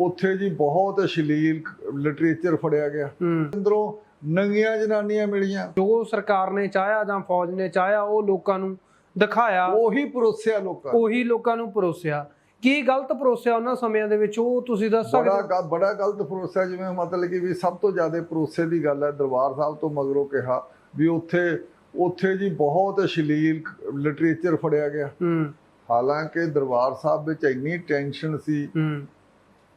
ਉੱਥੇ ਜੀ ਬਹੁਤ ਅਸ਼ਲੀਲ ਲਿਟਰੇਚਰ ਫੜਿਆ ਗਿਆ। ਅੰਦਰੋਂ ਨੰਗੀਆਂ ਜਨਾਨੀਆਂ ਮਿਲੀਆਂ। ਜੋ ਸਰਕਾਰ ਨੇ ਚਾਹਿਆ ਜਾਂ ਫੌਜ ਨੇ ਚਾਹਿਆ ਉਹ ਲੋਕਾਂ ਨੂੰ ਦਿਖਾਇਆ। ਉਹੀ ਪਰੋਸਿਆ ਲੋਕਾਂ। ਉਹੀ ਲੋਕਾਂ ਨੂੰ ਪਰੋਸਿਆ। ਕੀ ਗਲਤ ਪਰੋਸਿਆ ਉਹਨਾਂ ਸਮਿਆਂ ਦੇ ਵਿੱਚ ਉਹ ਤੁਸੀਂ ਦੱਸ ਸਕਦੇ ਬੜਾ ਹੋ? ਬੜਾ ਗਲਤ ਪਰੋਸਿਆ ਜਿਵੇਂ ਮਤਲਬ ਕਿ ਵੀ ਸਭ ਤੋਂ ਜ਼ਿਆਦਾ ਪਰੋਸੇ ਦੀ ਗੱਲ ਹੈ ਦਰਬਾਰ ਸਾਹਿਬ ਤੋਂ ਮਗਰੋਂ ਕਿਹਾ ਵੀ ਉੱਥੇ ਉੱਥੇ ਜੀ ਬਹੁਤ ਅਸ਼ਲੀਲ ਲਿਟਰੇਚਰ ਫੜਿਆ ਗਿਆ। ਹਾਲਾਂਕਿ ਦਰਬਾਰ ਸਾਹਿਬ ਵਿੱਚ ਇੰਨੀ ਟੈਨਸ਼ਨ ਸੀ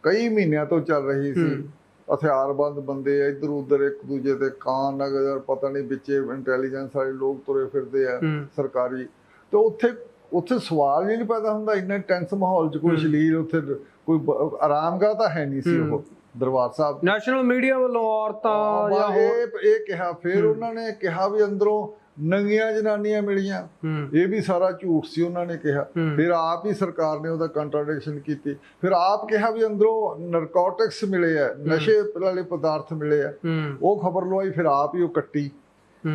ਕਈ ਮਹੀਨਿਆਂ ਤੋਂ ਚੱਲ ਰਹੀ ਸੀ। ਹਥਿਆਰਬੰਦ ਬੰਦੇ ਇੱਧਰ ਉੱਧਰ ਇੱਕ ਦੂਜੇ ਤੇ ਕਾਨ ਨਗਰ ਪਤਾ ਨਹੀਂ ਵਿੱਚੇ ਇੰਟੈਲੀਜੈਂਸ ਵਾਲੇ ਲੋਕ ਤੁਰੇ ਫਿਰਦੇ ਆ ਸਰਕਾਰੀ ਤੇ ਉੱਥੇ ਉੱਥੇ ਸਵਾਲ ਹੀ ਨਹੀਂ ਪੈਦਾ ਹੁੰਦਾ ਇੰਨਾ ਟੈਂਸ ਮਾਹੌਲ 'ਚ ਕੋਈ। ਸ਼ਲੀਲ ਉੱਥੇ ਕੋਈ ਆਰਾਮਗਾਹ ਤਾਂ ਹੈ ਨਹੀਂ ਸੀ ਉਹ। ਦਰਬਾਰ ਸਾਹਿਬ ਨੈਸ਼ਨਲ ਮੀਡੀਆ ਵੱਲੋਂ ਔਰਤਾਂ ਜਾਂ ਇਹ ਇਹ ਕਿਹਾ ਫਿਰ। ਉਹਨਾਂ ਨੇ ਕਿਹਾ ਵੀ ਅੰਦਰੋਂ ਨੰਗੀਆਂ ਜਨਾਨੀਆਂ ਮਿਲੀਆਂ। ਇਹ ਵੀ ਸਾਰਾ ਝੂਠ ਸੀ ਉਹਨਾਂ ਨੇ ਕਿਹਾ। ਫਿਰ ਆਪ ਹੀ ਸਰਕਾਰ ਨੇ ਉਹਦਾ ਕੰਟਰਡਿਕਸ਼ਨ ਕੀਤੀ। ਫਿਰ ਆਪ ਕਿਹਾ ਵੀ ਅੰਦਰੋਂ ਨਰਕੋਟਿਕਸ ਮਿਲੇ ਆ ਨਸ਼ੇ ਵਾਲੇ ਪਦਾਰਥ ਮਿਲੇ ਆ। ਉਹ ਖਬਰ ਲਵਾਈ ਫਿਰ ਆਪ ਹੀ ਉਹ ਕੱਟੀ।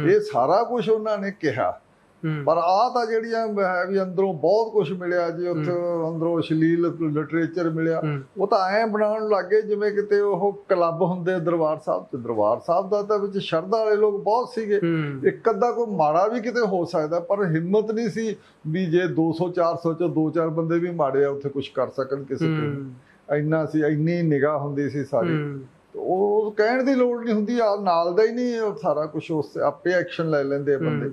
ਇਹ ਸਾਰਾ ਕੁਝ ਉਹਨਾਂ ਨੇ ਕਿਹਾ। ਪਰ ਆ ਤਾਂ ਜਿਹੜੀਆਂ ਹੈ ਵੀ ਅੰਦਰੋਂ ਬਹੁਤ ਕੁਝ ਮਿਲਿਆ ਜੀ ਉੱਥੇ ਅੰਦਰੋਂ ਅਸ਼ਲੀਲ ਲਿਟਰੇਚਰ ਮਿਲਿਆ। ਉਹ ਤਾਂ ਐਂ ਬਣਾਉਣ ਲੱਗੇ ਜਿਵੇਂ ਕਿਤੇ ਉਹ ਕਲੱਬ ਹੁੰਦੇ ਦਰਬਾਰ ਸਾਹਿਬ ਤੇ ਦਰਬਾਰ ਸਾਹਿਬ ਦਾ ਤਾਂ ਵਿੱਚ ਸ਼ਰਧਾ ਵਾਲੇ ਲੋਕ ਬਹੁਤ ਸੀਗੇ। ਇੱਕ ਅੱਧਾ ਕੋਈ ਮਾੜਾ ਵੀ ਕਿਤੇ ਹੋ ਸਕਦਾ ਪਰ ਹਿੰਮਤ ਨਹੀਂ ਸੀ ਵੀ ਜੇ 200 400 ਚ ਦੋ ਚਾਰ ਬੰਦੇ ਵੀ ਮਾੜੇ ਆ ਉੱਥੇ ਕੁਝ ਕਰ ਸਕਣ ਕਿਸੇ ਤੇ ਇੰਨਾ ਸੀ ਇੰਨੀ ਨਿਗਾਹ ਹੁੰਦੀ ਸੀ ਸਾਰੀ। ਉਹ ਕਹਿਣ ਦੀ ਲੋੜ ਨਹੀਂ ਹੁੰਦੀ ਆ ਨਾਲ ਦਾ ਹੀ ਨਹੀਂ ਸਾਰਾ ਕੁਝ ਉਸ ਆਪੇ ਐਕਸ਼ਨ ਲੈ ਲੈਂਦੇ ਆ ਬੰਦੇ।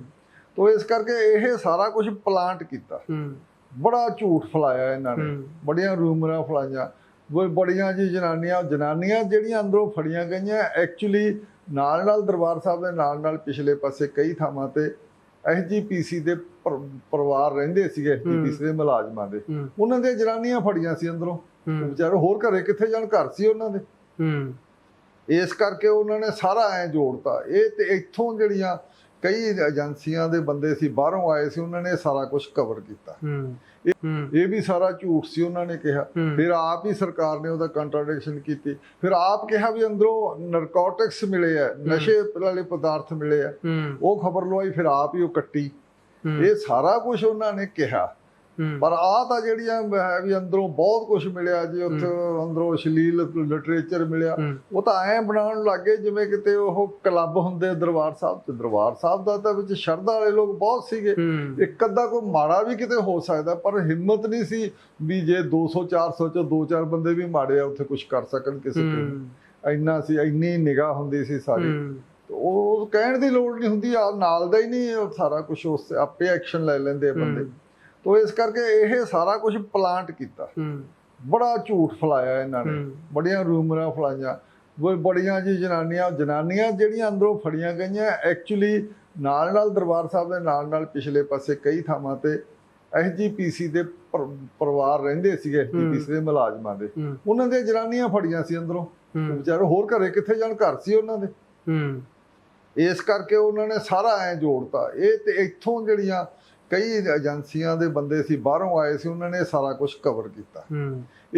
ਤੋਂ ਇਸ ਕਰਕੇ ਇਹ ਸਾਰਾ ਕੁਝ ਪਲਾਂਟ ਕੀਤਾ। ਹੂੰ। ਬੜਾ ਝੂਠ ਫਲਾਇਆ ਇਹਨਾਂ ਨੇ। ਬੜੀਆਂ ਰੂਮਰਾਂ ਫਲਾਈਆਂ। ਉਹ ਬੜੀਆਂ ਜੀ ਜਨਾਨੀਆਂ ਜਨਾਨੀਆਂ ਜਿਹੜੀਆਂ ਅੰਦਰੋਂ ਫੜੀਆਂ ਗਈਆਂ ਐਕਚੁਅਲੀ ਨਾਲ ਨਾਲ ਦਰਬਾਰ ਸਾਹਿਬ ਦੇ ਨਾਲ ਨਾਲ ਪਿਛਲੇ ਪਾਸੇ ਕਈ ਥਾਵਾਂ ਤੇ ਐਸਜੀਪੀਸੀ ਦੇ ਪਰ- ਪਰਿਵਾਰ ਰਹਿੰਦੇ ਸੀਗੇ ਐਸਜੀਪੀਸੀ ਦੇ ਮੁਲਾਜ਼ਮਾਂ ਦੇ। ਉਹਨਾਂ ਦੇ ਜਨਾਨੀਆਂ ਫੜੀਆਂ ਸੀ ਅੰਦਰੋਂ। ਵਿਚਾਰੇ ਹੋਰ ਘਰੇ ਕਿੱਥੇ ਜਾਣ? ਘਰ ਸੀ ਉਹਨਾਂ ਦੇ। ਇਸ ਕਰਕੇ ਉਹਨਾਂ ਨੇ ਸਾਰਾ ਐ ਜੋੜਤਾ। ਇਹ ਤੇ ਇੱਥੋਂ ਜਿਹੜੀਆਂ ਕਈ ਏਜੰਸੀਆਂ ਦੇ ਬੰਦੇ ਸੀ ਬਾਹਰੋਂ ਆਏ ਸੀ ਉਹਨਾਂ ਨੇ ਸਾਰਾ ਕੁਝ ਕਵਰ ਕੀਤਾ। ਇਹ ਵੀ ਸਾਰਾ ਝੂਠ ਸੀ ਉਹਨਾਂ ਨੇ ਕਿਹਾ। ਫਿਰ ਆਪ ਹੀ ਸਰਕਾਰ ਨੇ ਉਹਦਾ ਕੰਟਰਡਿਕਸ਼ਨ ਕੀਤੀ। ਫਿਰ ਆਪ ਕਿਹਾ ਵੀ ਅੰਦਰੋਂ ਨਰਕੋਟਿਕਸ ਮਿਲੇ ਆ ਨਸ਼ੇ ਵਾਲੇ ਪਦਾਰਥ ਮਿਲੇ ਆ। ਉਹ ਖਬਰ ਲਵਾਈ ਫਿਰ ਆਪ ਹੀ ਉਹ ਕੱਟੀ। ਇਹ ਸਾਰਾ ਕੁਝ ਉਹਨਾਂ ਨੇ ਕਿਹਾ। ਪਰ ਆ ਤਾਂ ਜਿਹੜੀਆਂ ਹੈ ਵੀ ਅੰਦਰੋਂ ਬਹੁਤ ਕੁਝ ਮਿਲਿਆ ਜੀ ਉੱਥੇ ਅੰਦਰੋਂ ਅਸ਼ਲੀਲ ਲਿਟਰੇਚਰ ਮਿਲਿਆ। ਉਹ ਤਾਂ ਐਂ ਬਣਾਉਣ ਲੱਗੇ ਜਿਵੇਂ ਕਿਤੇ ਉਹ ਕਲੱਬ ਹੁੰਦੇ ਦਰਬਾਰ ਸਾਹਿਬ ਤੇ ਦਰਬਾਰ ਸਾਹਿਬ ਦਾ ਤਾਂ ਵਿੱਚ ਸ਼ਰਧਾ ਵਾਲੇ ਲੋਕ ਬਹੁਤ ਸੀਗੇ। ਇੱਕ ਅੱਧਾ ਕੋਈ ਮਾੜਾ ਵੀ ਕਿਤੇ ਹੋ ਸਕਦਾ ਪਰ ਹਿੰਮਤ ਨਹੀਂ ਸੀ ਵੀ ਜੇ 200 400 ਚ ਦੋ ਚਾਰ ਬੰਦੇ ਵੀ ਮਾੜੇ ਆ ਉੱਥੇ ਕੁਝ ਕਰ ਸਕਣ ਕਿਸੇ ਤੇ। ਇੰਨਾ ਸੀ ਇੰਨੀ ਨਿਗਾਹ ਹੁੰਦੀ ਸੀ ਸਾਰੀ। ਉਹ ਕਹਿਣ ਦੀ ਲੋੜ ਨਹੀਂ ਹੁੰਦੀ ਆ ਨਾਲ ਦਾ ਹੀ ਨਹੀਂ ਸਾਰਾ ਕੁਝ ਉਸ ਆਪੇ ਐਕਸ਼ਨ ਲੈ ਲੈਂਦੇ ਬੰਦੇ। ਤੋਂ ਇਸ ਕਰਕੇ ਇਹ ਸਾਰਾ ਕੁਝ ਪਲਾਂਟ ਕੀਤਾ। ਹੂੰ। ਬੜਾ ਝੂਠ ਫਲਾਇਆ ਇਹਨਾਂ ਨੇ। ਬੜੀਆਂ ਰੂਮਰਾਂ ਫਲਾਈਆਂ। ਉਹ ਬੜੀਆਂ ਜੀ ਜਨਾਨੀਆਂ ਜਨਾਨੀਆਂ ਜਿਹੜੀਆਂ ਅੰਦਰੋਂ ਫੜੀਆਂ ਗਈਆਂ ਐਕਚੁਅਲੀ ਨਾਲ ਨਾਲ ਦਰਬਾਰ ਸਾਹਿਬ ਦੇ ਨਾਲ ਨਾਲ ਪਿਛਲੇ ਪਾਸੇ ਕਈ ਥਾਵਾਂ ਤੇ ਐਸਜੀਪੀਸੀ ਦੇ ਪਰ- ਪਰਿਵਾਰ ਰਹਿੰਦੇ ਸੀਗੇ ਐਸਜੀਪੀਸੀ ਦੇ ਮੁਲਾਜ਼ਮਾਂ ਦੇ। ਉਹਨਾਂ ਦੇ ਜਨਾਨੀਆਂ ਫੜੀਆਂ ਸੀ ਅੰਦਰੋਂ। ਵਿਚਾਰੇ ਹੋਰ ਘਰੇ ਕਿੱਥੇ ਜਾਣ? ਘਰ ਸੀ ਉਹਨਾਂ ਦੇ। ਇਸ ਕਰਕੇ ਉਹਨਾਂ ਨੇ ਸਾਰਾ ਐ ਜੋੜਤਾ। ਇਹ ਤੇ ਇੱਥੋਂ ਜਿਹੜੀਆਂ ਕਈ ਏਜੰਸੀਆਂ ਦੇ ਬੰਦੇ ਸੀ ਬਾਹਰੋਂ ਆਏ ਸੀ ਉਹਨਾਂ ਨੇ ਸਾਰਾ ਕੁਝ ਕਵਰ ਕੀਤਾ।